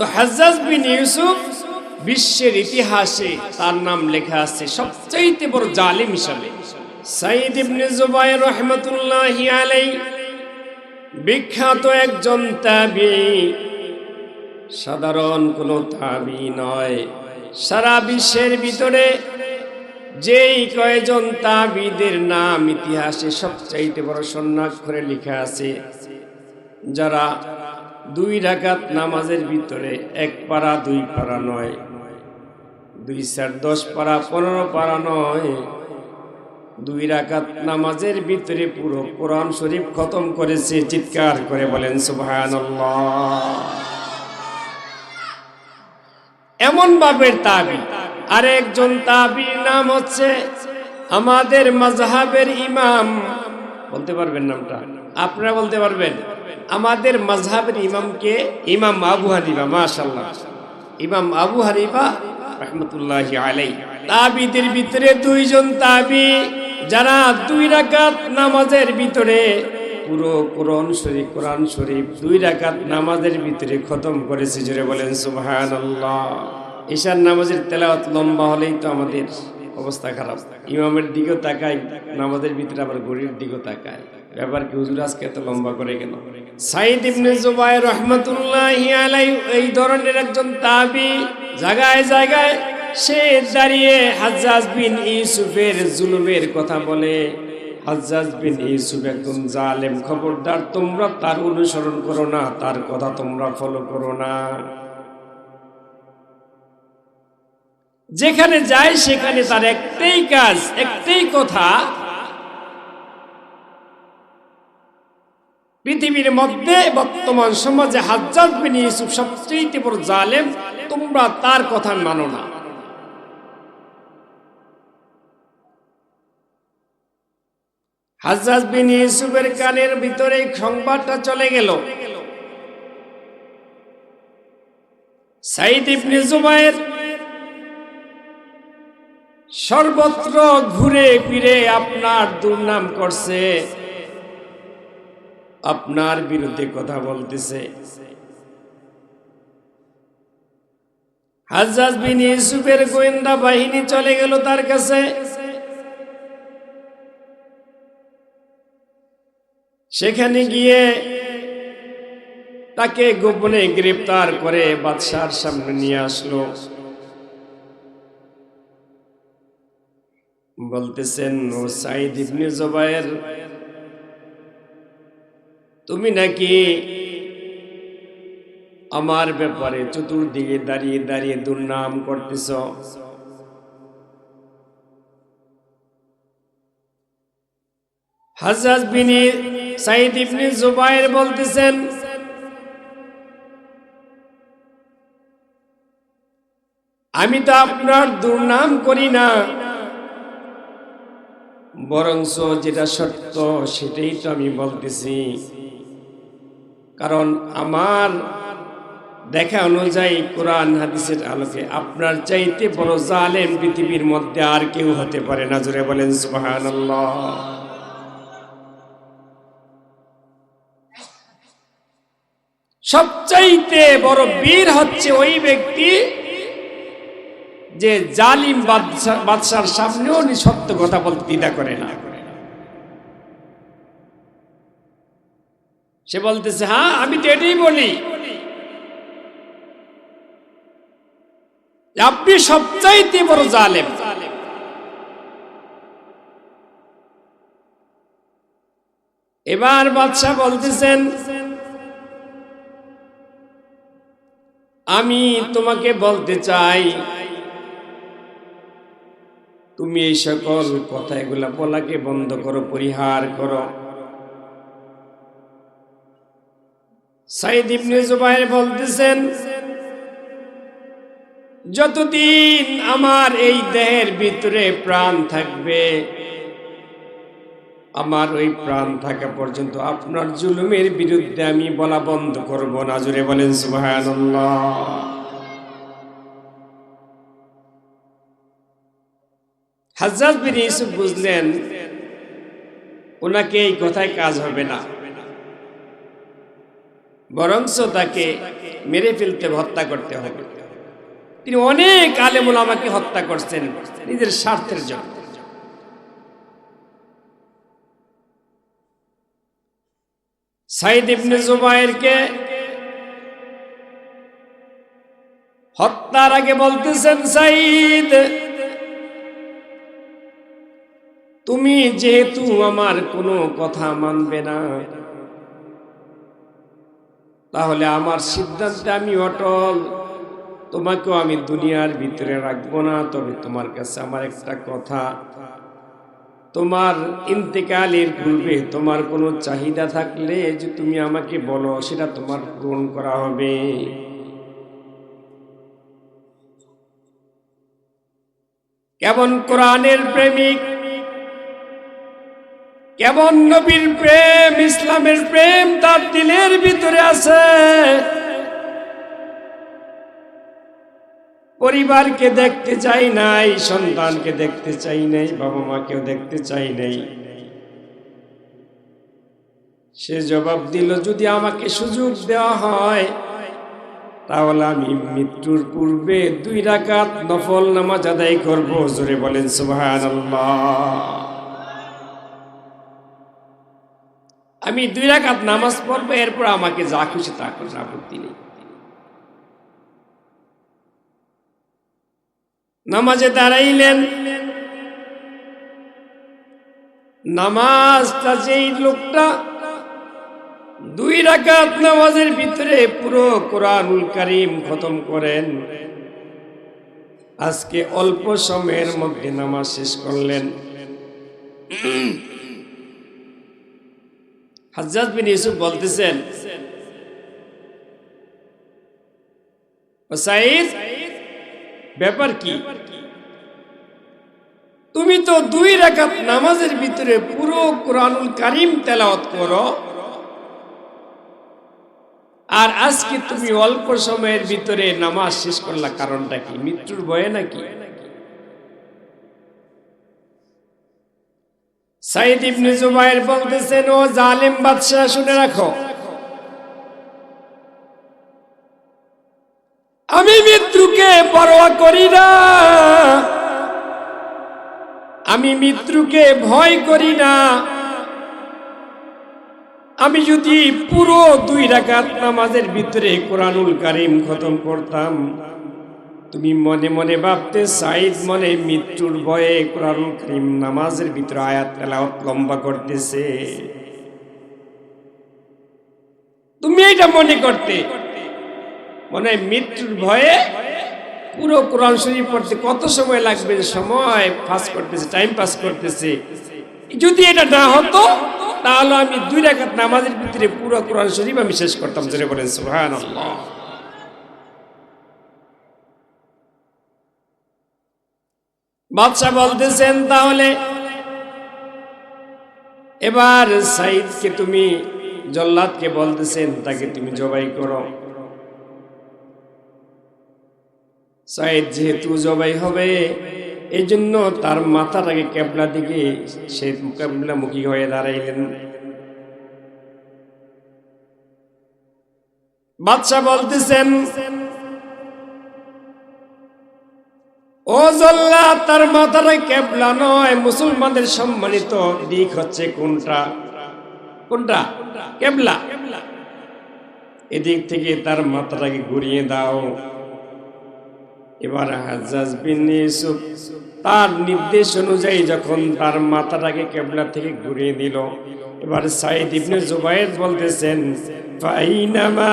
তো হাজ্জাজ বিন ইউসুফ বিশ্বের ইতিহাসে তার নাম লেখা আছে সবচাইতে বড় জালিম হিসাবে। সাইদ ইবনে জুবাইর রহমতুল্লাহি আলাই বিখ্যাত একজন তাবি। সাধারণ কোনো তাবি নয়। সারা বিশ্বের ভিতরে যেই কয়জন তাবিদের নাম ইতিহাসে সবচাইতে বড় সন্ন্যাস করে লেখা আছে, যারা দুই রাকাত নামাজের ভিতরে এক পারা, দুই পারা নয়। দুই চার দশ পারা, পনেরো পারা নয়। দুই রাকাত নামাজের ভিতরে পুরো কোরআন শরীফ খতম করেছে, চিৎকার করে বলেন সুবহান এমন বাবের তাবি আর একজন তাবির নাম হচ্ছে আমাদের মাজহাবের ইমাম। বলতে পারবেন নামটা? আপনারা বলতে পারবেন, আমাদের মাজহাবের ইমামকে ইমাম আবু হানিফা মাশাল্লাহ ইমাম আবু হানিফা রহমতুল্লাহ আলাই তাবিদের ভিতরে দুইজন তাবি, যারা দুই রাকাত নামাজের ভিতরে পুরো কোরআন শরীফ কোরআন শরীফ দুই রাকাত নামাজের ভিতরে খতম করেছে, জোরে বলেন সুবহানাল্লাহ। ঈশান নামাজের তেলাওয়াত লম্বা হলেই তো আমাদের অবস্থা খারাপ। ইমামের দিকেও তাকায়, নামাজের ভিতরে আবার গড়ির দিকেও তাকায়। ব্যাপার কি হুজুর আজকে এত লম্বা করে কেন সাইদ ইবনে জুবাইর রহমাতুল্লাহি আলাইহি এই ধরনের একজন তাবি, জায়গায় জায়গায় সে দাঁড়িয়ে হাজ্জাজ বিন ইউসুফের জুলুমের কথা বলে। হাজ্জাজ বিন ইউসুফ একদম জালেম খবরদার, তোমরা তার অনুসরণ করো না, তার কথা তোমরা ফলো করো না। যেখানে যায় সেখানে তার একটাই কাজ, একটাই কথা পৃথিবীর মধ্যে বর্তমান সমাজে হাজ্জাজ বিন ইউসুফ সবচেয়ে বড় জালেম, তোমরা তার কথা মানো না। হাজ্জাজ বিন ইউসুফের কানের ভিতরে সংবাদটা চলে গেল। সাইদ ইবনে জুবাইর সর্বত্র ঘুরে ফিরে আপনার দুর্নাম করছে। আপনার বিরুদ্ধে কথা বলতেছে। হাজাজ বিন ইউসুফের গোয়েন্দা বাহিনী চলে গেল তার কাছে। সেখানে গিয়ে তাকে গোপনে গ্রেপ্তার করে বাদশার সামনে নিয়ে আসলো। বলতেছেন, ও সাইদ ইবনে জুবাইর তুমি নাকি আমার ব্যাপারে চতুর্দিকে দাঁড়িয়ে দাঁড়িয়ে দুর্নাম করতেছ? হাজাজ বিনি সাইদ ইবনে জুবাইর বলতেছেন, আমি তো আপনার দুর্নাম করি না বরংস যেটা সত্য সেটাই তো আমি বলতেছি। কারণ আমার দেখা অনুযায়ী কোরআন হাদিসের আলোকে আপনার চাইতে বড় জালেম পৃথিবীর মধ্যে আর কেউ হতে পারে না। জোরে বলেন সুবাহান সবচাইতে বড় বীর হচ্ছে ওই ব্যক্তি যে জালিম বাদশার সামনেও সত্য কথা বলতে দ্বিধা করে না। সে বলতেছে হ্যাঁ আমি তো এটাই বলি। আপনি সবচাইতে বড় জালেম। এবার বাদশাহ বলতেছেন, আমি তোমাকে বলতে চাই, তুমি এই সকল কথা এগুলা বলাকে বন্ধ করো, পরিহার করো। সাইদ বলতেছেন, যতদিন আমার এই দেহের ভিতরে প্রাণ থাকবে, আমার ওই প্রাণ থাকা পর্যন্ত আপনার জুলুমের বিরুদ্ধে আমি বলা বন্ধ করব না। জুড়ে বলেন, সুবহানাল্লাহ। হাজাজ বিন বুঝলেন, ওনাকে এই কথায় কাজ হবে না। বরংস তাকে মেরে ফেলতে হত্যা করতে হবে। তিনি অনেক আলেমুল আমাকে হত্যা করছেন নিজের স্বার্থের জন্য। সাইদ ইবনে জুবাইরকে হত্যার আগে বলতেছেন, সাইদ, তুমি যেহেতু আমার কোনো কথা মানবে না তাহলে আমার সিদ্ধান্তে আমি অটল। তোমাকেও আমি দুনিয়ার ভিতরে রাখব না, তবে তোমার কাছে আমার একটা কথা। তোমার ইন্তেকালের পূর্বে তোমার কোনো চাহিদা থাকলে যে তুমি আমাকে বলো, সেটা তোমার পূরণ করা হবে। কেমন কোরআনের প্রেমিক? কেমন নবীর প্রেম, ইসলামের প্রেম তার দিলের ভিতরে আছে। পরিবারকে দেখতে চাই নাই, সন্তানকে দেখতে চাই নাই, বাবা মাকেও দেখতে চাই নাই। সে জবাব দিল, যদি আমাকে সুযোগ দেওয়া হয়, তাহলে আমি মৃত্যুর পূর্বে দুই রাকাত নফল নামাজ আদায় করব। জোরে বলেন, সুবহানাল্লাহ। আমি দুই রাকাত নামাজ পড়ব, এরপর আমাকে যা খুশি তা করুন আপত্তি নেই। নামাজে দাঁড়াইলেন। নামাজটা যেই লোকটা দুই রাকাত নামাজের ভিতরে পুরো কোরআনুল করিম খতম করেন। আজকে অল্প সময়ের মধ্যে নামাজ শেষ করলেন। হাজ্জাজ বিন ইউসুফ বলতেছেন ব্যাপার কি? তুমি তো দুই রাকাত নামাজের ভিতরে পুরো কোরআনুল কারিম তেলাওয়াত করো, আর আজকে তুমি অল্প সময়ের ভিতরে নামাজ শেষ করলা, কারণটা কি? মৃত্যুর ভয়ে নাকি? সাইদ ইবনে জুবাইর বলতেছেন ও জালিম বাদশাহ, শুনে রাখো। আমি মৃত্যুকে পরোয়া করি না। আমি মৃত্যুকে ভয় করি না। আমি যদি পুরো দুই রাকাত নামাজের ভিতরে কোরআনুল কারিম খতম করতাম তুমি মনে মনে ভাবতে, সাইদ মনে মৃত্যুর ভয়ে কোরআন কারিম নামাজের ভিতরে আয়াত তেলাওয়াত লম্বা করতেছে। তুমি এটা মনে করতে, মনে মৃত্যুর ভয়ে পুরো কোরআন শরীফ পড়তে কত সময় লাগবে সময় পাস করতেছে টাইম পাস করতেছে। যদি এটা না হতো, তাহলে আমি দুই রাকাত নামাজের ভিতরে পুরো কোরআন শরীফ আমি শেষ করতাম, জোরে বলেন সুহান বাদশাহ বলতেছেন, তাহলে এবার সাইদকে তুমি জল্লাদকে বলতেছেন, তাকে তুমি জবাই করো। সাইদ যেহেতু জবাই হবে এই জন্য তার মাথাটাকে কেবলা দিকে সে কেবলামুখী হয়ে দাঁড়াইলেন। বাদশাহ বলতেছেন ও জল্লা, তার মাথাটা কেবলা নয়, মুসলমানদের সম্মানিত দিক হচ্ছে কোনটা? কোনটা? কেবলা। এদিক থেকে তার মাথাটাকে ঘুরিয়ে দাও। এবার হাজাজ তার নির্দেশ অনুযায়ী যখন তার মাথাটাকে কেবলা থেকে ঘুরিয়ে দিল, এবার সাইদ ইবনে জুবাইর বলতেছেন, ফাইনামা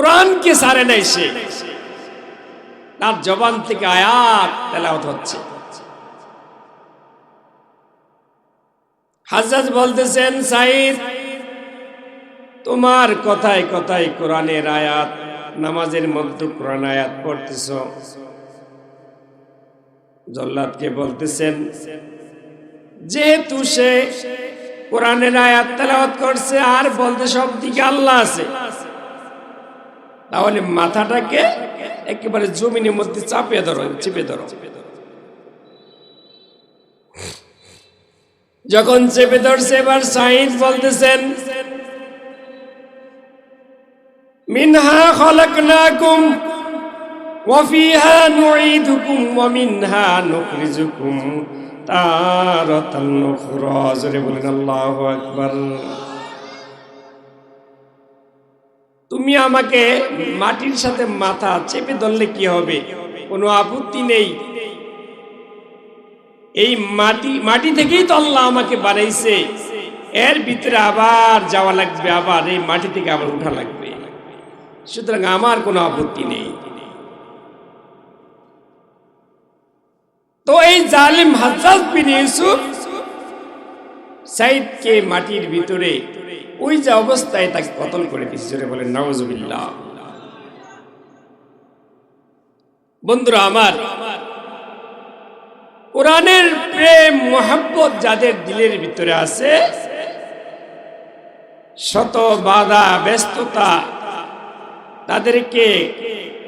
কোরআনকে সারে নাই সে। তার জবান থেকে আয়াত তেলাওয়াত হচ্ছে। হাজাজ বলতেছেন সাইদ তোমার কথায় কথায় কোরআনের আয়াত, নামাজের মধ্যে কোরআন আয়াত পড়তেছ। জল্লাদকে বলতেছেন, যেহেতু সে কোরআনের আয়াত তেলাওয়াত করছে, আর বলতে সব দিকে আল্লাহ আছে। তাহলে মাথাটাকে একেবারে জমিনের মধ্যে চাপে ধরো, চেপে ধরো। যখন চেপে ধরছে, এবার সাইদ বলতেছেন, মিনহা খলকনাকুম ওয়াফিহা নুঈদুকুম, ওয়া মিনহা নুখরিজুকুম তারাতান উখরা জোরে বলেন, আল্লাহু আকবার। তুমি আমাকে মাটির সাথে মাথা চেপে ধরলে কি হবে? কোনো আপত্তি নেই। এই মাটি মাটি থেকেই তো আল্লাহ আমাকে বানাইছে। এর ভিতরে আবার যাওয়া লাগবে, আবার এই মাটি থেকে আবার উঠা লাগবে। সুতরাং আমার কোনো আপত্তি নেই। তো এই জালিম বিন ইউসুফ সাইদকে মাটির ভিতরে ওই যে অবস্থায় তাকে কতল করে দিচ্ছে জোরে বলেন নওয়াজুবিল্লাহ বন্ধুরা, আমার কোরআনের প্রেম, মোহাব্বত যাদের দিলের ভিতরে আছে, শত বাধা, ব্যস্ততা, তাদেরকে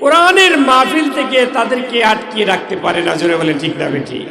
কোরআনের মাহফিল থেকে তাদেরকে আটকিয়ে রাখতে পারে না, জোরে বলে ঠিক না, বেঠিক।